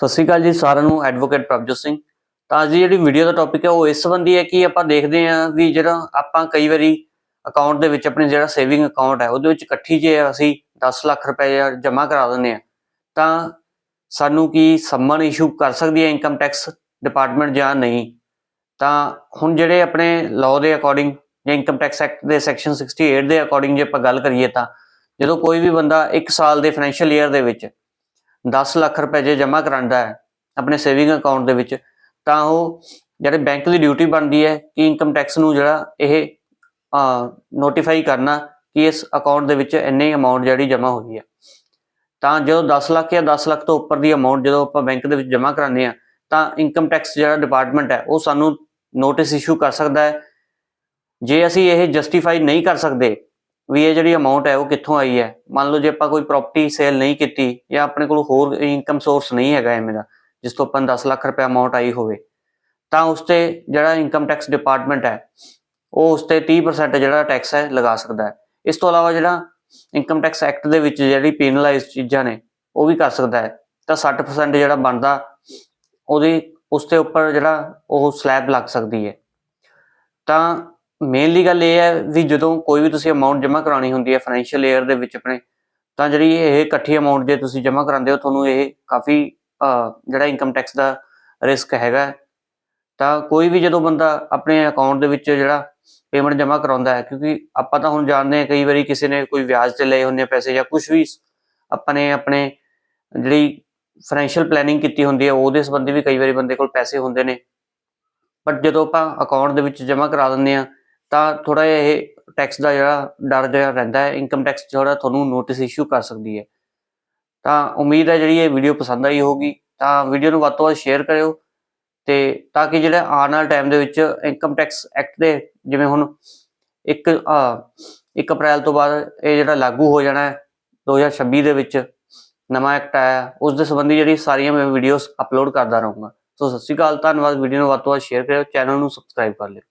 ਸਤਿ ਸ਼੍ਰੀ ਅਕਾਲ ਜੀ, ਸਾਰਿਆਂ ਨੂੰ ਐਡਵੋਕੇਟ ਪ੍ਰਭਜੋਤ ਸਿੰਘ। ਤਾਂ ਅੱਜ ਦੀ ਜਿਹੜੀ ਵੀਡੀਓ ਦਾ ਟੌਪਿਕ ਹੈ ਉਹ ਇਸ ਸੰਬੰਧੀ ਹੈ ਕਿ ਆਪਾਂ ਦੇਖਦੇ ਹਾਂ ਵੀ ਜਿਹੜਾ ਆਪਾਂ ਕਈ ਵਾਰੀ ਅਕਾਊਂਟ ਦੇ ਵਿੱਚ ਆਪਣੇ ਜਿਹੜਾ ਸੇਵਿੰਗ ਅਕਾਊਂਟ ਹੈ, ਉਹਦੇ ਵਿੱਚ ਇਕੱਠੀ ਜੇ ਅਸੀਂ 10 ਲੱਖ ਰੁਪਏ ਜਮ੍ਹਾਂ ਕਰਾ ਦਿੰਦੇ ਆ ਤਾਂ ਸਾਨੂੰ ਕੀ ਸੰਮਨ ਇਸ਼ੂ ਕਰ ਸਕਦੀ ਹੈ ਇਨਕਮ ਟੈਕਸ ਡਿਪਾਰਟਮੈਂਟ ਜਾਂ ਨਹੀਂ? ਤਾਂ ਹੁਣ ਜਿਹੜੇ ਆਪਣੇ ਲਾਅ ਦੇ ਅਕੋਰਡਿੰਗ ਜਾਂ ਇਨਕਮ ਟੈਕਸ ਐਕਟ ਦੇ ਸੈਕਸ਼ਨ 68 ਦੇ ਅਕੋਰਡਿੰਗ ਜੇ ਆਪਾਂ ਗੱਲ ਕਰੀਏ ਤਾਂ, ਜਦੋਂ ਕੋਈ ਵੀ ਬੰਦਾ 1 ਸਾਲ ਦੇ ਫਾਈਨੈਂਸ਼ੀਅਲ ਈਅਰ ਦੇ ਵਿੱਚ 10 ਲੱਖ ਰੁਪਏ ਜੇ ਜਮ੍ਹਾਂ ਕਰਾਂਦਾ ਹੈ ਆਪਣੇ ਸੇਵਿੰਗ ਅਕਾਊਂਟ ਦੇ ਵਿੱਚ, ਤਾਂ ਉਹ ਜਿਹੜੇ ਬੈਂਕ ਦੀ ਡਿਊਟੀ ਬਣਦੀ ਹੈ ਕਿ ਇਨਕਮ ਟੈਕਸ ਨੂੰ ਜਿਹੜਾ ਇਹ ਨੋਟੀਫਾਈ ਕਰਨਾ ਕਿ ਇਸ ਅਕਾਊਂਟ ਦੇ ਵਿੱਚ ਇੰਨੀ ਅਮਾਉਂਟ ਜਿਹੜੀ ਜਮ੍ਹਾਂ ਹੋਈ ਹੈ। ਤਾਂ ਜਦੋਂ 10 ਲੱਖ ਜਾਂ 10 ਲੱਖ ਤੋਂ ਉੱਪਰ ਦੀ ਅਮਾਉਂਟ ਜਦੋਂ ਆਪਾਂ ਬੈਂਕ ਦੇ ਵਿੱਚ ਜਮ੍ਹਾਂ ਕਰਾਉਂਦੇ ਆ ਤਾਂ ਇਨਕਮ ਟੈਕਸ ਜਿਹੜਾ ਡਿਪਾਰਟਮੈਂਟ ਹੈ, ਉਹ ਸਾਨੂੰ ਨੋਟਿਸ ਇਸ਼ੂ ਕਰ ਸਕਦਾ ਹੈ। ਜੇ ਅਸੀਂ ਇਹ ਜਸਟੀਫਾਈ ਨਹੀਂ ਕਰ ਸਕਦੇ ਵੀ ਇਹ ਜਿਹੜੀ ਅਮਾਉਂਟ ਹੈ ਉਹ ਕਿੱਥੋਂ ਆਈ ਹੈ? ਮੰਨ ਲਓ ਜੇ ਆਪਾਂ ਕੋਈ ਪ੍ਰਾਪਰਟੀ ਸੇਲ ਨਹੀਂ ਕੀਤੀ ਜਾਂ ਆਪਣੇ ਕੋਲ ਹੋਰ ਇਨਕਮ ਸੋਰਸ ਨਹੀਂ ਹੈਗਾ ਐਵੇਂ ਦਾ, ਜਿਸ ਤੋਂ ਆਪਾਂ ਨੂੰ 10 ਲੱਖ ਰੁਪਏ ਅਮਾਉਂਟ ਆਈ ਹੋਵੇ, ਤਾਂ ਉਸ ਤੇ ਜਿਹੜਾ ਇਨਕਮ ਟੈਕਸ ਡਿਪਾਰਟਮੈਂਟ ਹੈ, ਉਹ ਉਸ ਤੇ 30% ਜਿਹੜਾ ਟੈਕਸ ਹੈ ਲਗਾ ਸਕਦਾ ਹੈ। ਇਸ ਤੋਂ ਇਲਾਵਾ ਜਿਹੜਾ ਇਨਕਮ ਟੈਕਸ ਐਕਟ ਦੇ ਵਿੱਚ ਜਿਹੜੀ ਪੀਨਲਾਈਜ਼ ਚੀਜ਼ਾਂ ਨੇ, ਉਹ ਵੀ ਕਰ ਸਕਦਾ ਹੈ। ਤਾਂ 60% ਜਿਹੜਾ ਬਣਦਾ, ਉਹਦੀ, ਉਸ ਤੇ ਉੱਪਰ ਜਿਹੜਾ ਉਹ ਸਲੈਬ ਲੱਗ ਸਕਦੀ ਹੈ। ਤਾਂ ਮੇਨਲੀ ਗੱਲ ਇਹ ਹੈ ਵੀ ਜਦੋਂ ਕੋਈ ਵੀ ਤੁਸੀਂ ਅਮਾਉਂਟ ਜਮ੍ਹਾਂ ਕਰਾਉਣੀ ਹੁੰਦੀ ਹੈ ਫਾਈਨੈਂਸ਼ੀਅਲ ਏਅਰ ਦੇ ਵਿੱਚ ਆਪਣੇ, ਤਾਂ ਜਿਹੜੀ ਇਹ ਇਕੱਠੀ ਅਮਾਉਂਟ ਜੇ ਤੁਸੀਂ ਜਮ੍ਹਾਂ ਕਰਾਉਂਦੇ ਹੋ, ਤੁਹਾਨੂੰ ਇਹ ਕਾਫੀ ਜਿਹੜਾ ਇਨਕਮ ਟੈਕਸ ਦਾ ਰਿਸਕ ਹੈਗਾ। ਤਾਂ ਕੋਈ ਵੀ ਜਦੋਂ ਬੰਦਾ ਆਪਣੇ ਅਕਾਊਂਟ ਦੇ ਵਿੱਚ ਜਿਹੜਾ ਪੇਮੈਂਟ ਜਮ੍ਹਾਂ ਕਰਾਉਂਦਾ ਹੈ, ਕਿਉਂਕਿ ਆਪਾਂ ਤਾਂ ਹੁਣ ਜਾਣਦੇ ਹਾਂ ਕਈ ਵਾਰੀ ਕਿਸੇ ਨੇ ਕੋਈ ਵਿਆਜ ਤੇ ਲਏ ਹੁੰਦੇ ਪੈਸੇ ਜਾਂ ਕੁਝ ਵੀ, ਆਪਾਂ ਨੇ ਆਪਣੇ ਜਿਹੜੀ ਫਾਈਨੈਂਸ਼ੀਅਲ ਪਲੈਨਿੰਗ ਕੀਤੀ ਹੁੰਦੀ ਹੈ, ਉਹਦੇ ਸੰਬੰਧੀ ਵੀ ਕਈ ਵਾਰੀ ਬੰਦੇ ਕੋਲ ਪੈਸੇ ਹੁੰਦੇ ਨੇ। ਬਟ ਜਦੋਂ ਆਪਾਂ ਅਕਾਊਂਟ ਦੇ ਵਿੱਚ ਜਮ੍ਹਾਂ ਕਰਾ ਦਿੰਦੇ ਆ ਤਾਂ ਥੋੜਾ ਜਿਹਾ ਇਹ ਟੈਕਸ ਦਾ ਜਿਹੜਾ ਡਰ ਜਿਹੜਾ ਰਹਿੰਦਾ ਹੈ ਇਨਕਮ ਟੈਕਸ ਜਿਹੜਾ ਤੁਹਾਨੂੰ ਨੋਟਿਸ ਇਸ਼ੂ ਕਰ ਸਕਦੀ ਹੈ। ਤਾਂ ਉਮੀਦ ਹੈ ਜਿਹੜੀ ਇਹ ਵੀਡੀਓ ਪਸੰਦ ਆਈ ਹੋਊਗੀ, ਤਾਂ ਵੀਡੀਓ ਨੂੰ ਵੱਧ ਤੋਂ ਵੱਧ ਸ਼ੇਅਰ ਕਰਿਓ ਤੇ ਤਾਂ ਕਿ ਜਿਹੜਾ ਆਉਣ ਵਾਲੇ ਟਾਈਮ ਦੇ ਵਿੱਚ ਇਨਕਮ ਟੈਕਸ ਐਕਟ ਦੇ ਜਿਵੇਂ ਹੁਣ ਇੱਕ ਇੱਕ ਅਪ੍ਰੈਲ ਤੋਂ ਬਾਅਦ ਇਹ ਜਿਹੜਾ ਲਾਗੂ ਹੋ ਜਾਣਾ ਹੈ 2026 ਦੇ ਵਿੱਚ ਨਵਾਂ ਐਕਟ ਆਇਆ, ਉਸ ਦੇ ਸੰਬੰਧੀ ਜਿਹੜੀ ਸਾਰੀਆਂ ਮੈਂ ਵੀਡੀਓਜ਼ ਅਪਲੋਡ ਕਰਦਾ ਰਹੂੰਗਾ। ਸੋ ਸਤਿ ਸ਼੍ਰੀ ਅਕਾਲ, ਧੰਨਵਾਦ। ਵੀਡੀਓ ਨੂੰ ਵੱਧ ਤੋਂ ਵੱਧ ਸ਼ੇਅਰ ਕਰਿਓ ਚੈਨਲ ਨੂੰ ਸਬਸਕ੍ਰਾਈਬ ਕਰ ਲਿਓ।